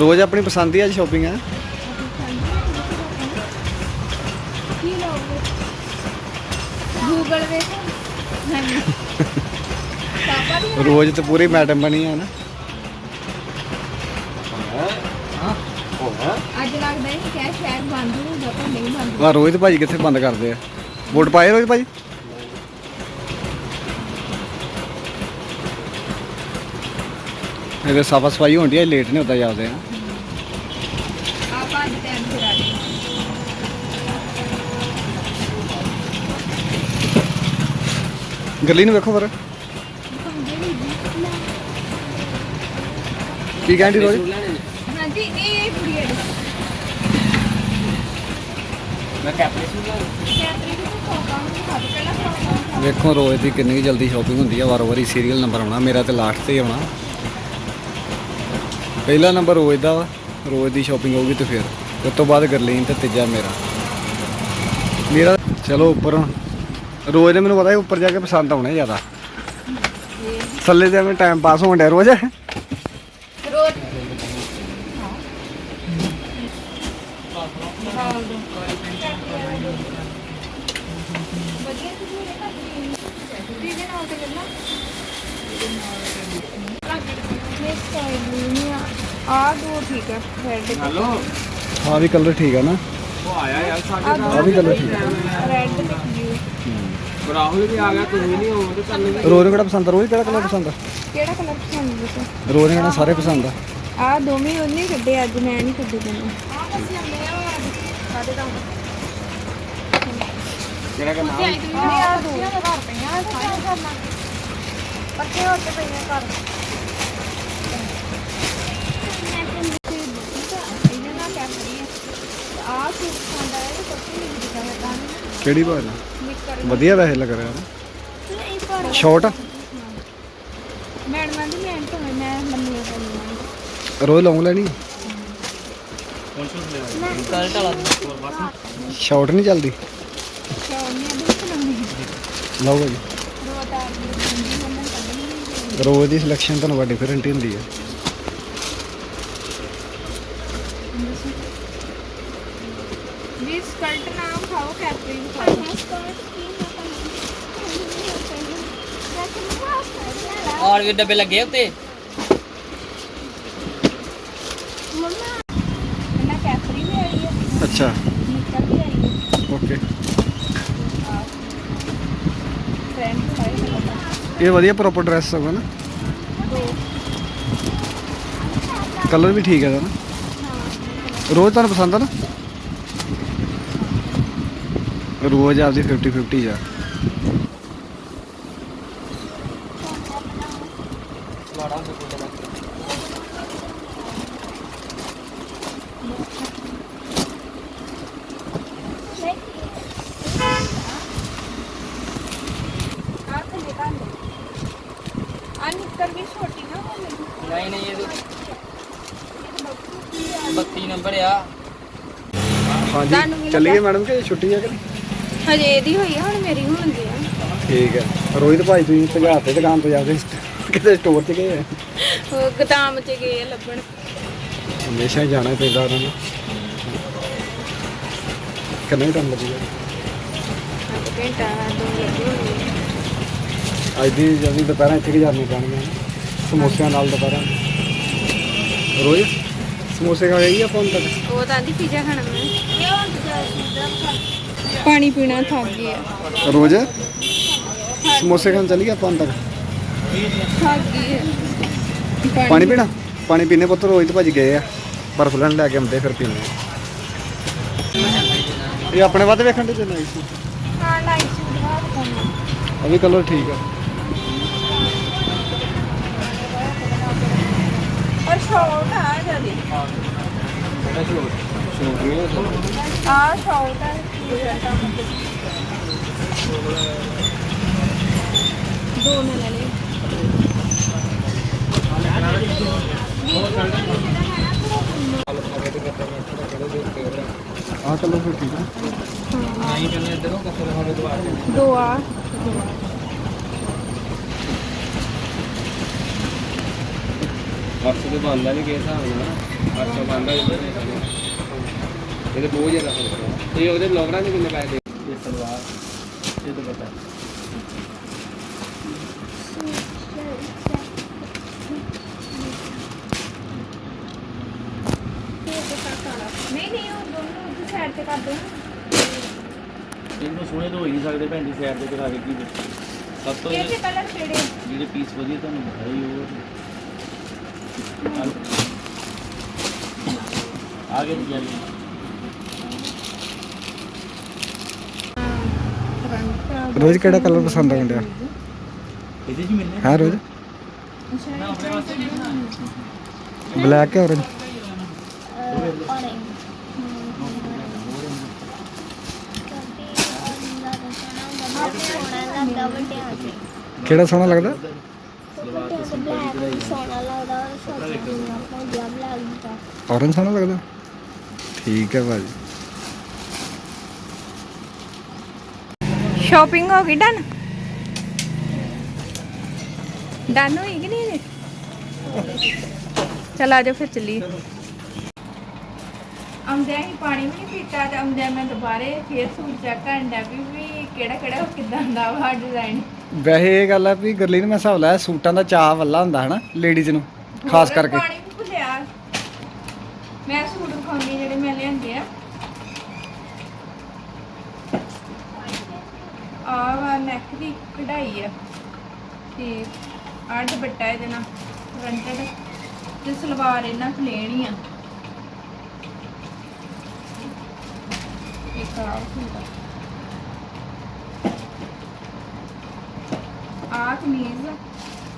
ਰੋਜ਼ ਆਪਣੀ ਪਸੰਦ ਦੀ ਅੱਜ ਸ਼ਾਪਿੰਗ ਹੈ। ਕੀ ਲਓਗੇ ਗੂਗਲ ਵੇਖ। ਨਹੀਂ। ਪਾਪਾ ਦੀ ਰੋਜ਼ ਤੇ ਪੂਰੀ ਮੈਡਮ ਬਣੀ ਹੈ ਨਾ। ਅੱਜ ਲੱਗਦਾ ਹੈ ਕਿ ਸ਼ਹਿਰ ਬੰਦ ਹੋਊਗਾ ਪਰ ਨਹੀਂ ਬੰਦ ਆ ਰੋਜ਼ ਭਾਜੀ ਕਿੱਥੇ ਬੰਦ ਕਰਦੇ ਆ? ਵੋਟ ਪਾਏ ਰੋਜ਼ ਭਾਜੀ? ਇਹਦੇ ਸਾਫਾ ਸਫ਼ਾਈ ਹੁੰਦੀ ਹੈ ਲੇਟ ਨਹੀਂ ਹੁੰਦਾ ਜਾਂਦੇ ਆ ਆਪਾਂ ਅੱਜ ਟਾਈਮ ਸਿਰ ਆ। ਗਏ ਗੱਲੀ ਨੂੰ ਵੇਖੋ ਫਿਰ। ਕੀ ਕਹਿੰਦੀ ਰੋਜ਼? ਹਾਂਜੀ ਇਹ ਕੁੜੀ ਹੈ। ਮੈਂ ਕੈਪਰੀ ਸੂਟ ਲਾਂ ਕੈਪਰੀ ਨੂੰ ਫੋਕਾਂ ਨੂੰ ਖਾ ਪਹਿਲਾਂ ਫੋਕਾਂ ਵੇਖੋ ਰੋਜ਼ ਦੀ ਕਿੰਨੀ ਕੁ ਜਲਦੀ ਸ਼ਾਪਿੰਗ ਹੁੰਦੀ ਆ ਵਾਰ ਵਾਰੀ ਸੀਰੀਅਲ ਨੰਬਰ ਆਉਣਾ ਮੇਰਾ ਤੇ ਲਾਸਟ ਤੇ ਹੀ ਆਉਣਾ। ਪਹਿਲਾ ਨੰਬਰ ਰੋਜ਼ ਦਾ ਵਾ, ਰੋਜ਼ ਦੀ ਸ਼ਾਪਿੰਗ ਹੋਊਗੀ ਤੇ ਫਿਰ। ਉਸ ਤੋਂ ਬਾਅਦ ਗਰਲੀਨ ਤੇ ਤੀਜਾ ਮੇਰਾ। ਮੇਰਾ ਚਲੋ ਉੱਪਰ। ਰੋਜ਼ ਦੇ ਮੈਨੂੰ ਪਤਾ ਹੈ ਉੱਪਰ ਜਾ ਕੇ ਪਸੰਦ ਆਉਣੇ ਜ਼ਿਆਦਾ। ਥੱਲੇ ਤੇ ਐਵੇਂ ਟਾਈਮ ਪਾਸ ਹੋਣ ਡਿਆ ਰੋਜ਼। ਰੋਜ਼। ਵਧੀਆ ਤੁਸੀਂ ਮੇਰੇ ਘਰ ਨਾਲ ਤੇ ਇਹ ਸਟਾਈਲ ਨਹੀਂ ਆ ਆ ਦੋ ਠੀਕ ਹੈ ਰੈੱਡ ਹੈਲੋ। ਹਾਂ ਵੀ ਕਲਰ ਠੀਕ ਆ ਨਾ। ਉਹ ਆਇਆ ਯਾਰ ਸਾਡੇ ਆ ਆ ਵੀ colour ਠੀਕ ਰੈੱਡ ਤੇ ਬਲੂ ਰਾਹੁਲ ਵੀ ਆ ਗਿਆ ਤੁਸੀਂ ਨਹੀਂ ਹੋਵੋ ਤੇ ਤੁਹਾਨੂੰ ਵੀ ਰੋਜ਼ ਕਿਹੜਾ ਪਸੰਦ ਆ? ਰੋਜ਼ ਕਿਹੜਾ ਕਲਰ ਪਸੰਦ ਆ? ਕਿਹੜਾ ਕਲਰ ਪਸੰਦ ਹੈ ਰੋਜ਼ ਨੂੰ ਕਿਹੜਾ ਸਾਰੇ ਪਸੰਦ ਆ? ਆ ਦੋਵੇਂ ਉਹਨੇ ਕੱਢੇ ਅੱਜ ਮੈਂ ਨਹੀਂ ਕੱਢੇ ਤੈਨੂੰ। ਕਿਹੜਾ ਕਰਨਾ ਆ ਦੋ। ਘਰ ਪਈਆਂ ਪੱਕੇ ਹੋ ਕੇ ਪਈਆਂ ਘਰ ਇਹਨਾਂ ਨਾਲ ਕਿਆ ਕਰੀਏ ਆ ਸੂਟ ਪਸੰਦ ਆਇਆ ਤੇ ਪੱਕੇ ਨਹੀਂ ਦਿਖਾ ਹੈ ਤਾਂ ਕਿਹੜੀ ਬਾਤ ਨਿੱਕਰ ਵਧੀਆ ਵੈਸੇ ਲੱਗ ਰਿਹਾ ਨਾ। ਨਹੀਂ ਪਰ ਸ਼ਾਰਟ ਮੈਡਮਾਂ ਦੀ ਮੈਂ ਤਾਂ ਮੈਂ ਮੰਨੀ ਆ? ਰੋਜ਼ ਲੌਂਗ ਲੈਣੀ ਕੱਲ ਸ਼ਾਰਟ ਨਹੀਂ ਚੱਲਦੀ? ਸ਼ੌਨੀਆਂ ਦੀ ਸੁਣਾਉਣੀ ਲਓ ਭਾਜੀ ਦੋ ਤਾਰ ਦੀ ਹੁੰਦੀ ਉਹਨਾਂ ਕੱਢਣੀ ਰੋਜ਼ ਦੀ ਸਿਲੈਕਸ਼ਨ ਤੁਹਾਨੂੰ ਵੱਡੀ ਡਿਫਰੈਂਟ ਹੁੰਦੀ ਹੈ ਨਾਮ ਖਾਓ ਖਾਓ। ਔਰ ਵੀ ਡੱਬੇ ਲੱਗੇ ਉੱਤੇ? ਮੰਮਾ ਇਹਨਾਂ ਕੈਪਰੀ ਵੀ ਆਈ ਹੈ। ਅੱਛਾ। ਨਿੱਕਰ ਵੀ ਆਈ ਹੈ। ਓਕੇ। ਫਰੈਂਡ ਇਹ ਵਧੀਆ ਪ੍ਰੋਪਰ ਡਰੈਸ ਹੋਗਾ ਨਾ? ਦੋ ਕਲਰ ਵੀ ਠੀਕ ਹੈ ਨਾ? ਰੋਜ਼ ਤੁਹਾਨੂੰ ਪਸੰਦ ਆ ਨਾ? ਰੋਜ਼ ਆਪਦੀ 50 50 ਆ ਆ ਥੱਲੇ ਕਰ ਲਓ ਆ ਨਿੱਕਰ ਵੀ ਛੋਟੀ ਨਾ ਹੋਵੇ ਨਹੀਂ ਨਹੀਂ ਇਹ 32 ਨੰਬਰ ਆ ਹਾਂਜੀ ਚੱਲੀਏ ਮੈਡਮ ਕਿ ਛੁੱਟੀ ਆ ਕਿ? ਹਜੇ ਇਹਦੀ ਹੋਈ ਆ ਹੁਣ ਮੇਰੀ ਹੋਣਗੀ ਆ। ਠੀਕ ਹੈ ਰੋਹਿਤ ਭਾਈ ਤੁਸੀਂ ਭਜਾ ਤੇ ਦੁਕਾਨ ਤੋਂ ਜਾ ਕੇ ਕਿਤੇ ਸਟੋਰ 'ਚ ਗਏ ਆ? ਉਹ ਗਦਾਮ ਚ ਗਏ ਆ ਲੱਭਣ। ਹਮੇਸ਼ਾ ਹੀ ਜਾਣਾ ਪੈਂਦਾ ਉਹਨਾਂ ਨੂੰ। ਕਿੰਨਾ ਟਾਈਮ ਲੱਗੂਗਾ ਅੱਧ ਘੰਟਾ ਦੋ ਲੱਗੇ ਹੋਣਗੇ ਅੱਜ ਦੀ ਜਲਦੀ ਦੁਪਹਿਰਾਂ ਇੱਥੇ ਗੁਜ਼ਾਰਨੀਆਂ ਪੈਣਗੀਆਂ। ਸਮੋਸਿਆਂ ਨਾਲ ਦੁਪਹਿਰਾਂ। ਰੋਜ਼ ਸਮੋਸੇ ਖਾ ਗਈ ਆਪਾਂ ਹੁਣ ਤੱਕ? ਉਹ ਤਾਂ ਆਂਦੀ ਪੀਜ਼ਾ ਖਾਣਾ ਮੈਂ। ਪਾਣੀ ਪੀਣਾ ਥੱਕ ਗਏ ਆ। ਰੋਜ਼? ਸਮੋਸੇ ਖਾਣ ਚੱਲੀ ਹੁਣ ਤੱਕ ਥੱਕ ਆ। ਪਾਣੀ ਪੀਣਾ ਪਾਣੀ? ਪੀਣੇ ਪੁੱਤ ਰੋਜ਼ ਤੇ ਭੱਜ ਗਏ ਆ। ਬਰਫ ਲੈਣ ਲੈ ਕੇ ਆਉਂਦੇ ਫਿਰ ਪੀਣੇ ਇਹ ਆਪਣੇ ਵੱਧ ਵੇਖਣ ਦੇ ਜਨਾਈ ਸੀ ਹਾਂ ਲਾਈਟ ਸੂਟ ਬਾਹਰ ਵੀ ਕਲਰ ਠੀਕ ਆ। ਔਰ ਸ਼ਾਰਟ ਆ ਜਦੀ। ਸ਼ੂਟ ਨਹੀਂ ਹੋ ਆ ਸ਼ਾਰਟ ਆ ਦੋ ਨੇ ਲੈ ਲਈ ਆਹ ਕਲਰ ਫਿਰ ਠੀਕ ਆ ਨਹੀਂ ਕਹਿੰਦੇ ਇਧਰੋਂ ਕਸਰ ਹੋਵੇ ਦੁਆਰ ਦੋ ਆ। 800 ਤੇ ਬੰਦਾ ਨਹੀਂ ਕਿਸ ਹਿਸਾਬ ਨਾਲ। 800 ਬੰਦਾ ਇਹਦੇ ਬਹੁਤ ਜ਼ਿਆਦਾ ਫ਼ਰਕ ਹੈ ਇਹ ਉਹਦੇ ਬਲੌਗਰਾਂ ਦੇ ਕਿੰਨੇ ਪੈਸੇ ਦੇ? ਇਹ ਸਲਵਾਰ ਇਹ ਤਾਂ ਪਤਾ। ਨਹੀਂ ਨਹੀਂ ਉਹ ਦੋਨੋਂ ਉੱਥੇ ਸਾਈਡ ਤੇ ਕਰ ਦੋ ਇਹਨੂੰ ਸੋਹਣੇ ਤੋਂ ਹੋ ਹੀ ਨਹੀਂ ਸਕਦੇ ਭੈਣ ਦੀ ਸਾਈਡ ਤੇ ਕਰਾ ਕੇ ਕੀ ਦੱਸੋ। ਸਭ ਤੋਂ ਇਹ ਤੇ ਕਲਰ ਕਿਹੜੇ? ਜਿਹੜੇ ਪੀਸ ਵਧੀਆ ਤੁਹਾਨੂੰ ਦਿਖਾਈ ਉਹ। ਆਗੇ ਦੀ ਰੋਜ਼ ਕਿਹੜਾ ਕਲਰ ਪਸੰਦ ਆਉਂਦਾ? ਇਹਦੇ ਚ ਮਿਲਨੇ ਹੈ ਰੋਜ਼? ਬਲੈਕ ਹੈ orange? ਕਿਹੜਾ ਸੋਹਣਾ ਲੱਗਦਾ? orange ਸੋਹਣਾ ਲੱਗਦਾ? ਠੀਕ ਹੈ ਭਾਜੀ। ਸ਼ਾਪਿੰਗ ਹੋ ਗਈ ਡਨ ਡਨ ਹੋਈ ਕਿ ਨਹੀਂ ਚਲ ਆ ਜਾਓ ਫਿਰ ਚੱਲੀਏ। ਆਉਂਦਿਆਂ ਹੀ ਪਾਣੀ ਵੀ ਨਹੀਂ ਪੀਤਾ ਤੇ ਆਉਂਦਿਆਂ ਮੈਂ ਦੁਬਾਰੇ ਫੇਰ ਸੂਟ ਚੈੱਕ ਕਰਨ ਡਿਆ ਵੀ ਵੀ ਕਿਹੜਾ ਕਿਹੜਾ ਕਿਦਾਂ ਦਾ ਵਾ ਡਿਜ਼ਾਈਨ ਵੈਸੇ ਇਹ ਗੱਲ ਆ ਵੀ ਗਰਲੀ ਨੂੰ ਮੈਂ ਹਿਸਾਬ ਲਾਇਆ ਸੂਟਾਂ ਦਾ ਚਾਹ ਵੱਲਾ ਹੁੰਦਾ ਹਨਾ ਲੇਡੀਜ਼ ਨੂੰ ਖਾਸ ਕਰਕੇ। ਪਾਣੀ ਵੀ ਭੁੱਲਿਆ। ਮੈਂ ਸੂਟ ਵਿਖਾਉਂਦੀ ਜਿਹੜੇ ਮੈਂ ਲਿਆਂਦੇ ਆ। ਆ ਵਾ ਨੈਕ ਦੀ ਕਢਾਈ ਆ। ਤੇ ਆਹ ਦੁਪੱਟਾ ਇਹਦੇ ਨਾਲ ਫਰੰਟਡ ਤੇ। ਸਲਵਾਰ ਇਹਨਾਂ ਪਲੇਨ ਹੀ ਆ। ਇੱਕ ਆ ਸੂਟ ਆ ਕਮੀਜ਼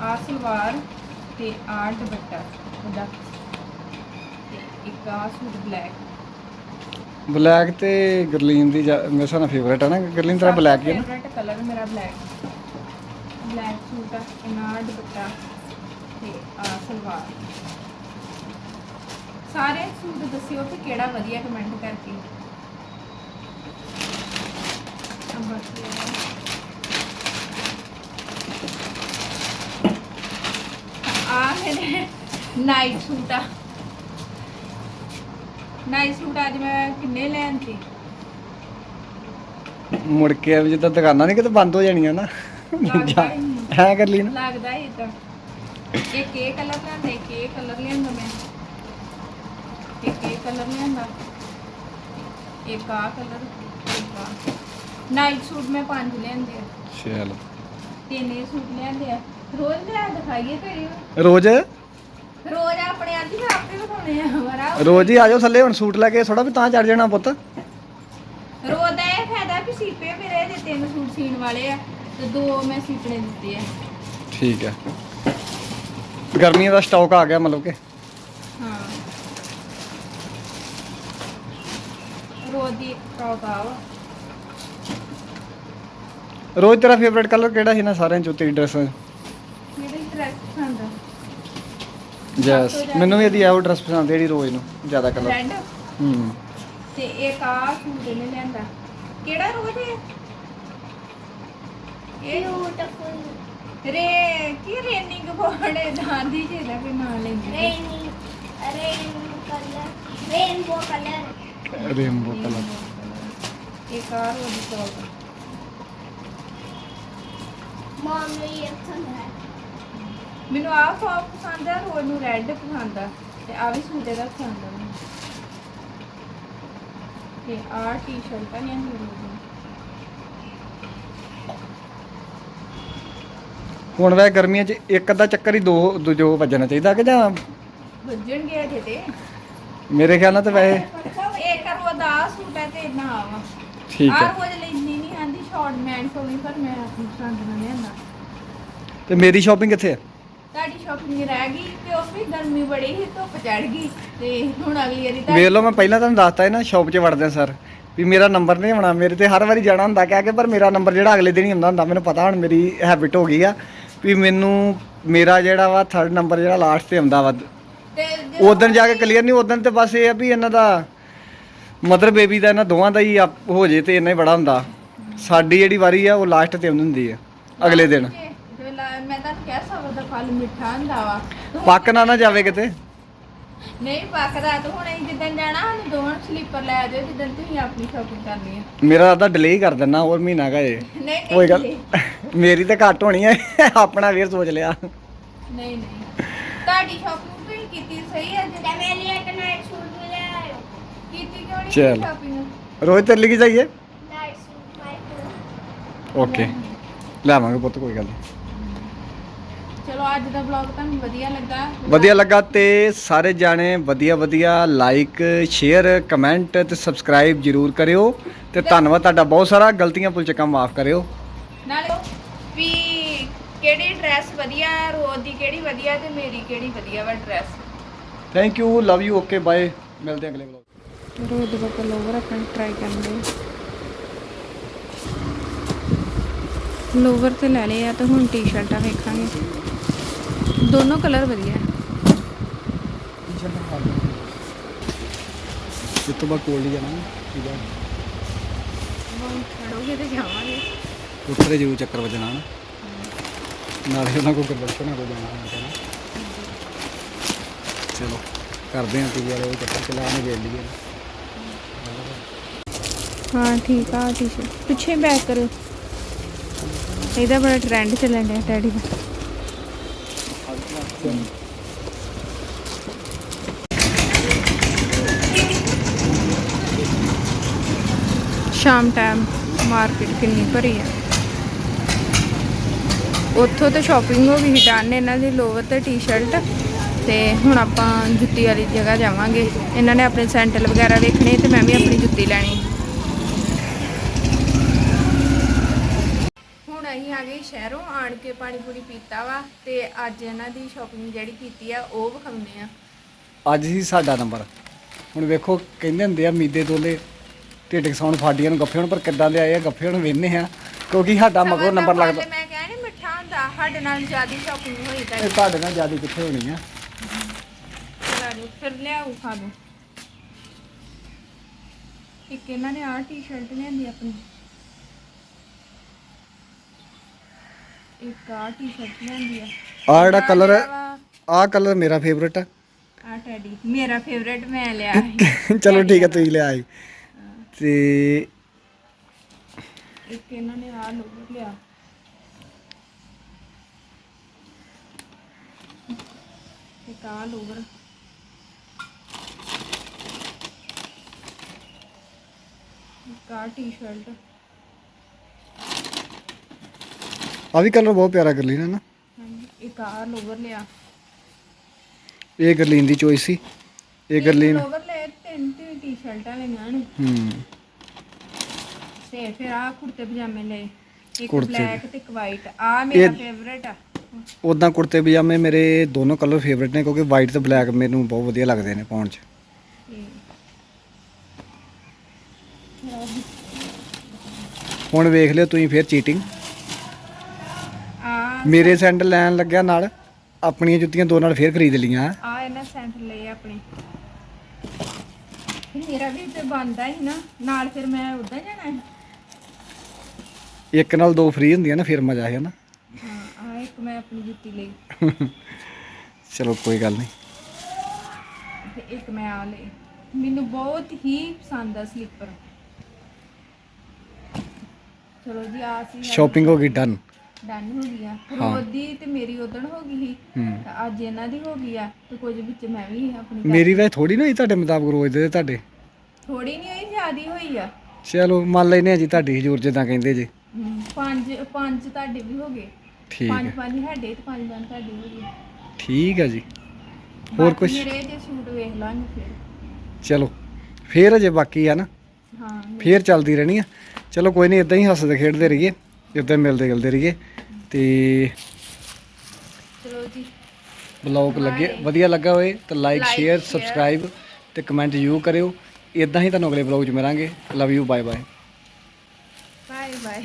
ਆ ਸਲਵਾਰ ਤੇ ਆ ਦੁਪੱਟਾ। ਉਹਦਾ। ਤੇ ਇੱਕ ਆ ਸੂਟ ਬਲੈਕ ਬਲੈਕ ਤੇ ਗਰਲੀਨ ਦੀ ਜਾ- ਮੇਰੇ ਹਿਸਾਬ ਨਾਲ ਫੇਵਰੇਟ ਹੈ ਨਾ ਗਰਲੀਨ ਤੇਰਾ ਬਲੈਕ ਹੀ ਹੈ ਨਾ? ਫੇਵਰਟ ਕਲਰ ਮੇਰਾ ਬਲੈਕ। ਬਲੈਕ ਸੂਟ ਆ ਇਹਨਾਂ ਦੁਪੱਟਾ ਤੇ, ਆ, ਸਲਵਾਰ। ਸਾਰੇ ਸੂਟ ਦੱਸਿਓ ਕਿ ਕਿਹੜਾ ਵਧੀਆ ਕਮੈਂਟ ਕਰਕੇ। ਆ ਬਾਕੀ ਆ? ਮੇਰੇ ਨਾਈਟ ਸੂਟ ਆ। ਨਾਈਟ ਸੂਟ ਅੱਜ ਮੈਂ ਕਿੰਨੇ ਲੈਣ ਸੀ? ਮੁੜ ਕੇ ਜਿੱਦਾਂ ਦੁਕਾਨਾਂ ਨਹੀਂ ਕਿਤੇ ਬੰਦ ਹੋ ਜਾਣੀਆਂ ਨਾ। ਲੱਗਦਾ ਹੀ ਨਹੀਂ। ਹੈ ਗਰਲੀਨ ਲੱਗਦਾ ਹੀ ਤਾਂ ਇੱਕ ਇਹ ਕਲਰ ਲਿਆਂਦਾ ਇੱਕ ਇਹ ਕਲਰ ਲਿਆਂਦਾ ਮੈਂ? ਇਹ ਕਲਰ ਲਿਆਂਦਾ? ਇੱਕ ਆ ਕਲਰ? ਇੱਕ ਆ ਨਾਈਟ ਸੂਟ ਮੈਂ ਪੰਜ ਲਿਆਂਦੇ ਆ। ਚਲ। ਤਿੰਨ ਇਹ ਸੂਟ ਲਿਆਂਦੇ ਆ। ਰੋਜ਼ ਲੈ ਦਿਖਾਈਏ ਫਿਰ ਰੋਜ਼? ਰੋਜ਼ ਆਪਣੇ ਅੱਜ ਹੀ ਆ ਰੋਜ਼ ਹੀ ਆ ਜਾਓ ਥੱਲੇ ਹੁਣ ਸੂਟ ਲੈ ਕੇ ਥੋੜਾ ਵੀ ਤਾਂ ਚੜ ਜਾਣਾ ਪੁੱਤ। ਰੋਜ਼ ਦਾ ਇਹ ਫਾਇਦਾ ਵੀ ਸੀਪੇ ਮੇਰੇ ਦੇ ਤਿੰਨ ਸੂਟ ਸੀਣ ਵਾਲੇ ਆ ਤੇ ਦੋ ਮੈਂ ਸੀਪਣੇ ਦਿੱਤੇ ਆ। ਠੀਕ ਹੈ ਗਰਮੀਆਂ ਦਾ ਸਟਾਕ ਆ ਗਿਆ ਮਤਲਬ ਕਿ। ਹਾਂ। ਰੋਜ਼ ਦੀ ਟੌਪ ਆਵਾ ਰੋਜ਼ ਤੇਰਾ ਫੇਵਰੇਟ ਕਲਰ ਕਿਹੜਾ ਸੀ ਨਾ ਸਾਰਿਆਂ ਚੋਂ ਤੇਰੀ ਡਰੈਸ ਮੇਰੇ ਡਰੈਸ ਪਸੰਦ ਆ ਯੈਸ ਮੈਨੂੰ ਵੀ ਇਹਦੀ ਆਉ ਡਰੈਸ ਪਸੰਦ ਜਿਹੜੀ ਰੋਜ਼ ਨੂੰ ਜ਼ਿਆਦਾ ਕਲਰ ਰੈੱਡ ਹੂੰ। ਤੇ ਇੱਕ ਆ ਸੂਟ ਇਹਨੇ ਲਿਆਂਦਾ। ਕਿਹੜਾ ਰੋਜ਼ ਹੈ ਇਹ ਰੇ ਕੀ ਰੇਨਿੰਗ ਬੋਰਡ ਦਾਦੀ ਜੀ ਦਾ ਵੀ ਨਾਂ ਲੈਂਦੀ ਰੇਨਬੋ ਕਲਰ ਇੱਕ ਆ ਰੋਜ਼ ਟੌਪ ਮੈਨੂੰ ਆ ਫੌਕ ਪਸੰਦ ਆ ਰੋਜ਼ ਨੂੰ ਰੈੱਡ ਪਸੰਦ ਆ। ਤੇ ਆ ਵੀ ਸੂਟ ਇਹਦਾ ਪਸੰਦ ਆ ਮੈਨੂੰ। ਤੇ ਆ ਟੀ-ਸ਼ਰਟਾਂ ਨੇ ਰੋਜ਼ ਨੂੰ ਹੁਣ ਵੈ ਗਰਮੀਆਂ 'ਚ ਇੱਕ ਅੱਧਾ ਚੱਕਰ ਹੀ ਦੋ ਦੂਜੋ ਵੱਜਣਾ ਚਾਹੀਦਾ ਕਿ ਜਾਂ ਵੱਜਣਗੇ ਅਜੇ ਤੇ। ਮੇਰੇ ਖਿਆਲ ਨਾਲ ਤਾਂ ਵੈਸੇ ਇੱਕ ਰੋਜ਼ ਦਾ ਆਹ ਸੂਟ ਹੈ ਤੇ ਨਾ ਆਵਾ ਠੀਕ ਆ। ਹੈ ਰੋਜ਼ ਲੈਂਦੀ ਨਹੀਂ ਆਂਦੀ ਸ਼ਾਰਟ ਮੈਨ ਕੋਲ ਪਰ ਮੈਂ ਆਪਣੀ ਪਸੰਦ ਨਾਲ ਲਿਆਂਦਾ। ਤੇ ਮੇਰੀ ਸ਼ਾਪਿੰਗ ਕਿੱਥੇ ਹੈ ਤੁਹਾਡੀ ਸ਼ਾਪਿੰਗ ਰਹਿ ਗਈ ਤੇ ਉਹ ਵੀ ਗਰਮੀ ਬੜੀ ਸੀ ਧੁੱਪ ਚੜ ਗਈ ਤੇ ਹੁਣ ਅਗਲੀ ਵਾਰੀ ਤਾਂ ਵੇਖ ਲਓ ਮੈਂ ਪਹਿਲਾਂ ਤੁਹਾਨੂੰ ਦੱਸਤਾ ਹੈ ਨਾ ਸ਼ਾਪ 'ਚ ਵੜਦੇ ਸਰ ਵੀ ਮੇਰਾ ਨੰਬਰ ਨਹੀਂ ਆਉਣਾ ਮੇਰੇ ਤੇ ਹਰ ਵਾਰੀ ਜਾਣਾ ਹੁੰਦਾ ਕਹਿ ਕੇ ਪਰ ਮੇਰਾ ਨੰਬਰ ਜਿਹੜਾ ਅਗਲੇ ਦਿਨ ਹੀ ਹੁੰਦਾ ਹੁੰਦਾ ਮੈਨੂੰ ਪਤਾ ਹੁਣ ਮੇਰੀ ਹੈਬਿਟ ਹੋ ਗਈ ਆ ਵੀ ਮੈਨੂੰ ਮੇਰਾ ਜਿਹੜਾ ਵਾ ਥਰਡ ਨੰਬਰ ਜਿਹੜਾ ਲਾਸਟ ਤੇ ਆਉਂਦਾ ਵਾ। ਤੇ ਉਦੋਂ ਜਾ ਕੇ ਕਲੀਅਰ ਨਹੀਂ ਉਦੋਂ ਤੇ ਬਸ ਇਹ ਆ ਵੀ ਇਹਨਾਂ ਦਾ ਮਦਰ ਬੇਬੀ ਦਾ ਇਹਨਾਂ ਦੋਵਾਂ ਦਾ ਹੀ ਹੋ ਜੇ ਤੇ ਇੰਨਾ ਹੀ ਬੜਾ ਹੁੰਦਾ। ਸਾਡੀ ਜਿਹੜੀ ਵਾਰੀ ਆ ਉਹ ਲਾਸਟ ਤੇ ਆਉਂਦੀ ਹੁੰਦੀ ਆ ਅਗਲੇ ਦਿਨ। ਮੈਂ ਤੁਹਾਨੂੰ ਨਾ ਜਾਵੇ ਕਿਤੇ। ਨਹੀਂ ਪੱਕਦਾ ਤੂੰ ਹੁਣ ਅਸੀਂ ਜਿੱਦਣ ਜਾਣਾ ਸਾਨੂੰ ਦੋਵਾਂ ਸਲੀਪਰ ਲੈ ਜਾਓ ਜਿੱਦਣ ਤੁਸੀਂ ਆਪਣੀ ਸ਼ਾਪਿੰਗ ਕਰਨੀ ਹੈ ਮੇਰਾ ਤਾਂ ਡਿਲੇ ਕਰ ਦਿੰਨਾ ਹੋਰ ਮਹੀਨਾ ਕਾ ਜੇ ਨਹੀਂ ਕੋਈ ਗੱਲ ਮੇਰੀ ਤਾਂ ਘੱਟ ਹੋਣੀ ਹੈ ਆਪਣਾ ਫੇਰ ਸੋਚ ਲਿਆ। ਨਹੀਂ ਨਹੀਂ। ਤੁਹਾਡੀ ਸ਼ਾਪਿੰਗ ਤੁਸੀਂ ਕੀਤੀ ਸਹੀ ਹੈ ਤੇ ਜਿੱਦਾਂ ਲਈ ਇੱਕ ਨਾਈਟ ਸੂਟ ਲੈ ਆਇਓ। ਕੀਤੀ ਕਿਉਂ ਨਹੀਂ ਚਲ। ਸ਼ਾਪਿੰਗ ਰੋਜ਼ ਤੇਰੇ ਲਈ ਨਾਈਟ ਸੂਟ ਵਾਈਟ ਓਕੇ। ਲਿਆਵਾਂਗੇ ਪੁੱਤ ਕੋਈ ਗੱਲ ਨਹੀਂ ਚਲੋ ਅੱਜ ਦਾ ਵਲੌਗ ਤੁਹਾਨੂੰ ਵਧੀਆ ਲੱਗਾ। ਵਧੀਆ ਲੱਗਾ ਤੇ ਸਾਰੇ ਜਾਣੇ ਵਧੀਆ ਵਧੀਆ ਲਾਈਕ ਸ਼ੇਅਰ ਕਮੈਂਟ ਤੇ ਸਬਸਕ੍ਰਾਈਬ ਜਰੂਰ ਕਰਿਓ ਤੇ ਧੰਨਵਾਦ ਤੁਹਾਡਾ ਬਹੁਤ ਸਾਰਾ। ਗਲਤੀਆਂ ਭੁੱਲ ਚੱਕਾ ਮਾਫ ਕਰਿਓ। ਨਾਲੇ ਵੀ ਕਿਹੜੀ ਡਰੈਸ ਵਧੀਆ ਰੋਜ਼ ਦੀ ਕਿਹੜੀ ਵਧੀਆ ਤੇ ਮੇਰੀ ਕਿਹੜੀ ਵਧੀਆ ਵਾ dress thank you love you okay bye ਮਿਲਦੇ ਹਾਂ ਅਗਲੇ ਵਲੌਗ ਰੋਜ਼ ਦਾ ਕਲਰ ਆਪਣਾ ਟਰਾਈ ਕਰਦੇ ਲੋਵਰ ਤੇ ਲੈ ਲਏ ਆ ਤੇ ਹੁਣ ਟੀ-ਸ਼ਰਟਾਂ ਵੇਖਾਂਗੇ। ਦੋਨੋਂ ਕਲਰ ਵਧੀਆ ਹੈ। ਇਸ ਤੋਂ ਬਾਅਦ ਕੋਲ ਹੀ ਜਾਣਾ ਠੀਕ ਹੈ। ਹੁਣ ਖੜੋਗੇ ਤੇ ਜਾਵਾਂਗੇ। ਉੱਤਰੇ ਜਰੂਰ ਚੱਕਰ ਵੱਜਣਾ ਨਾ। ਨਾਲੇ ਉਹਨਾਂ ਕੋਲ ਗੁਰਦਰਸ਼ਨ ਕੋ ਜਾਣਾ ਹੈ ਚਲੋ ਕਰਦੇ ਹਾਂ ਪੀਵੀ ਵਾਲੇ ਉਹ ਚੱਕਰ ਚਲਾ ਨੇ ਵੇਚ ਲਈਏ। ਹਾਂ ਠੀਕ ਆ ਟੀ-ਸ਼ਰਟ ਪਿੱਛੇ ਬੈਕ ਕਰੋ। ਇਹਦਾ ਬੜਾ ਟ੍ਰੈਂਡ ਚੱਲਣ ਡਿਆ ਡੈਡੀ ਦਾ। ਸ਼ਾਮ ਟਾਈਮ ਮਾਰਕੀਟ ਕਿੰਨੀ ਭਰੀ ਆ। ਉੱਥੋਂ ਤਾਂ ਸ਼ਾਪਿੰਗ ਹੋ ਗਈ ਸੀ ਡਨ ਇਹਨਾਂ ਦੀ ਲੋਵਰ ਤੇ ਟੀ-ਸ਼ਰਟ ਤੇ ਹੁਣ ਆਪਾਂ ਜੁੱਤੀ ਵਾਲੀ ਜਗ੍ਹਾ ਜਾਵਾਂਗੇ। ਇਹਨਾਂ ਨੇ ਆਪਣੇ ਸੈਂਟਲ ਵਗੈਰਾ ਵੇਖਣੇ ਤੇ ਮੈਂ ਵੀ ਆਪਣੀ ਜੁੱਤੀ ਲੈਣੀ। ਹੁਣ ਅਸੀਂ ਆ ਗਏ ਸ਼ਹਿਰੋਂ ਆਣ ਕੇ ਪਾਣੀ ਪੂਰੀ ਪੀਤਾ ਵਾ ਤੇ ਅੱਜ ਇਹਨਾਂ ਦੀ ਸ਼ਾਪਿੰਗ ਜਿਹੜੀ ਕੀਤੀ ਆ ਉਹ ਵਿਖਾਉਂਦੇ ਆ। ਅੱਜ ਹੀ ਸਾਡਾ ਨੰਬਰ। ਹੁਣ ਵੇਖੋ ਕਹਿੰਦੇ ਹੁੰਦੇ ਆ ਮੀਦੇ ਦੋਲੇ ਢਿੱਡ ਕਸਾਉਣ ਫਾਡੀਆਂ ਨੂੰ ਗੱਫੇ ਹੁਣ ਪਰ ਕਿੱਦਾਂ ਲਿਆਏ ਆ ਗੱਫੇ ਹੁਣ ਵੇਨੇ ਆ ਕਿਉਂਕਿ ਸਾਡਾ ਮਗਰੋਂ ਨੰਬਰ ਲੱਗਦਾ। ਮੈਂ ਕਹਿ ਨਹੀਂ ਮਿੱਠਾ ਹੁੰਦਾ ਸਾਡੇ ਨਾਲ ਜ਼ਿਆਦਾ ਸ਼ਾਪਿੰਗ ਹੋਈ ਤਾਂ ਇਹ ਤੁਹਾਡੇ ਨਾਲ ਜ਼ਿਆਦਾ ਕਿੱਥੇ ਹੋਣੀ ਆ? ਫਿਰ ਲਿਆਉ ਖਾ ਦੋ ਇੱਕ ਇਹਨਾਂ ਨੇ ਆਹ ਟੀ-ਸ਼ਰਟ ਲਿਆਂਦੀ ਆਪਣੀ। ਇੱਕ ਟੀ-ਸ਼ਰਟ ਆ। ਆ ਜਿਹੜਾ ਕਲਰ ਆ ਆ ਕਲਰ ਮੇਰਾ ਫੇਵਰਟ ਆ। ਆਹ ਟੈਡੀ ਮੇਰਾ ਫੇਵਰੇਟ ਮੈਂ ਲਿਆ ਸੀ। ਚਲੋ ਠੀਕ ਹੈ ਤੁਸੀਂ ਲਿਆਏ ਤੇ ਇੱਕ ਇਹਨਾਂ ਨੇ ਆਹ ਲੋਗੋ ਲਿਆ। ਇੱਕ ਇੱਕ ਟੀ-ਸ਼ਰਟ ਆ ਵੀ ਕਲਰ ਬਹੁਤ ਪਿਆਰਾ ਗਰਲੀਨ ਹੈ ਨਾ। ਹਾਂਜੀ ਇੱਕ ਆਹ ਲੋਵਰ ਲਿਆ। ਇਹ ਗਰਲੀਨ ਦੀ ਚੋਇਸ ਸੀ। ਇਹ ਗਰਲੀਨ ਲੋਵਰ ਲੈ ਤਿੰਨ ਤੇ ਟੀ-ਸ਼ਰਟਾਂ ਲਈਆਂ ਨੇ। ਹੂੰ। ਤੇ ਫਿਰ ਆਹ ਕੁੜਤੇ ਪਜਾਮੇ ਲਏ। ਇੱਕ ਕੁੜਤੇ। ਬਲੈਕ ਤੇ ਇੱਕ ਵਾਈਟ ਆ ਮੇਰਾ ਇਹ- ਫੇਵਰੇਟ ਆ। ਉਦਾਂ ਕੁੜਤੇ ਪਜਾਮੇ ਮੇਰੇ ਦੋਨੋਂ ਕਲਰ ਫੇਵਰਟ ਨੇ ਕਿਉਂਕਿ ਵਾਈਟ ਤੇ ਬਲੈਕ ਮੈਨੂੰ ਬਹੁਤ ਵਧੀਆ ਲੱਗਦੇ ਨੇ ਪਾਉਣ 'ਚ। ਤੇ ਹੁਣ ਵੇਖ ਲਿਓ ਤੁਸੀਂ ਫੇਰ ਚੀਟਿੰਗ ਆ ਮੇਰੇ ਸੈਂਡਲ ਲੈਣ ਲੱਗਿਆ ਨਾਲ ਆਪਣੀਆਂ ਜੁੱਤੀਆਂ ਦੋ ਨਾਲ ਫੇਰ ਖਰੀਦ ਲੀਆਂ ਆ ਇਹਨਾਂ ਸੈਂਟ ਲਏ ਆਪਣੇ। ਫਿਰ ਮੇਰਾ ਵੀ ਤੇ ਬੰਦਾ ਹੀ ਨਾ ਨਾਲ ਫਿਰ ਮੈਂ ਉਦਾਂ ਜਾਣਾ ਹੈ ਇੱਕ ਨਾਲ ਦੋ ਫ੍ਰੀ ਹੁੰਦੀਆਂ ਨਾ ਫਿਰ ਮਜ਼ਾ ਆ ਜਾਂਦਾ। ਹਾਂ ਆ ਇੱਕ ਮੈਂ ਆਪਣੀ ਜੁੱਤੀ ਲਈ। ਚਲੋ ਕੋਈ ਗੱਲ ਨਹੀਂ। ਤੇ ਇੱਕ ਮੈਂ ਆ ਲਈ। ਮੈਨੂੰ ਬਹੁਤ ਹੀ ਪਸੰਦ ਆ ਸਲੀਪਰ ਚਲੋ ਜੀ ਆ ਸੀ। ਸ਼ਾਪਿੰਗ ਹੋ ਗਈ ਡਨ ਡਨ ਹੋ ਗਈ ਆ। ਰੋਜ਼ ਦੀ ਤੇ ਮੇਰੀ ਉਦਣ ਹੋ ਗਈ ਸੀ। ਹੂੰ। ਤੇ ਅੱਜ ਇਹਨਾਂ ਦੀ ਹੋ ਗਈ ਆ ਤੇ ਕੁਝ ਵਿੱਚ ਮੈਂ ਵੀ ਆਪਣੀ ਮੇਰੀ ਵੈ ਥੋੜੀ ਨਾ ਹੋਈ ਤੁਹਾਡੇ ਮੁਤਾਬਕ ਰੋਜ਼ ਦੇ ਤੁਹਾਡੇ? ਥੋੜੀ ਨਹੀਂ ਹੋਈ ਜ਼ਿਆਦੀ ਹੋਈ ਆ। ਚਲੋ ਮੰਨ ਲੈਨੇ ਆ ਜੀ ਤੁਹਾਡੀ ਹਜ਼ੂਰ ਜਿੱਦਾਂ ਕਹਿੰਦੇ ਜੀ। ਹਮ, ਪੰਜ ਪੰਜ ਤੁਹਾਡੇ ਵੀ ਹੋ ਗਏ। ਠੀਕ ਪੰਜ ਹੈ। ਪੰਜ ਸਾਡੇ ਤੇ ਪੰਜ ਪੰਜ ਤੁਹਾਡੇ ਹੋ ਗਏ ਠੀਕ ਹੈ ਜੀ। ਹੋਰ ਬਾਕੀ ਕੁਝ ਮੇਰੇ ਜੇ ਸੂਟ ਵੇਖ ਲਾਂਗੇ ਫਿਰ। ਚਲੋ ਫੇਰ ਅਜੇ ਬਾਕੀ ਆ ਨਾ। ਹਾਂ ਫੇਰ ਚੱਲਦੀ ਰਹਿਣੀ ਆ। ਚਲੋ ਕੋਈ ਨਹੀਂ ਇਦਾਂ ਹੀ ਹੱਸਦੇ ਖੇਡਦੇ ਰਹੀਏ। ਇਦਾਂ ਮਿਲਦੇ ਗਿਲਦੇ ਰਹੀਏ ਤੇ ਚਲੋ ਜੀ। ਬਲੌਗ ਲੱਗੇ ਵਧੀਆ ਲੱਗਾ ਹੋਏ ਤਾਂ ਲਾਈਕ ਸ਼ੇਅਰ. ਸਬਸਕ੍ਰਾਈਬ ਤੇ ਕਮੈਂਟ ਜ਼ਰੂਰ ਕਰਿਓ। ਇਦਾਂ ਹੀ ਤੁਹਾਨੂੰ ਅਗਲੇ ਬਲੌਗ 'ਚ ਮਿਲਾਂਗੇ। Love you bye bye bye bye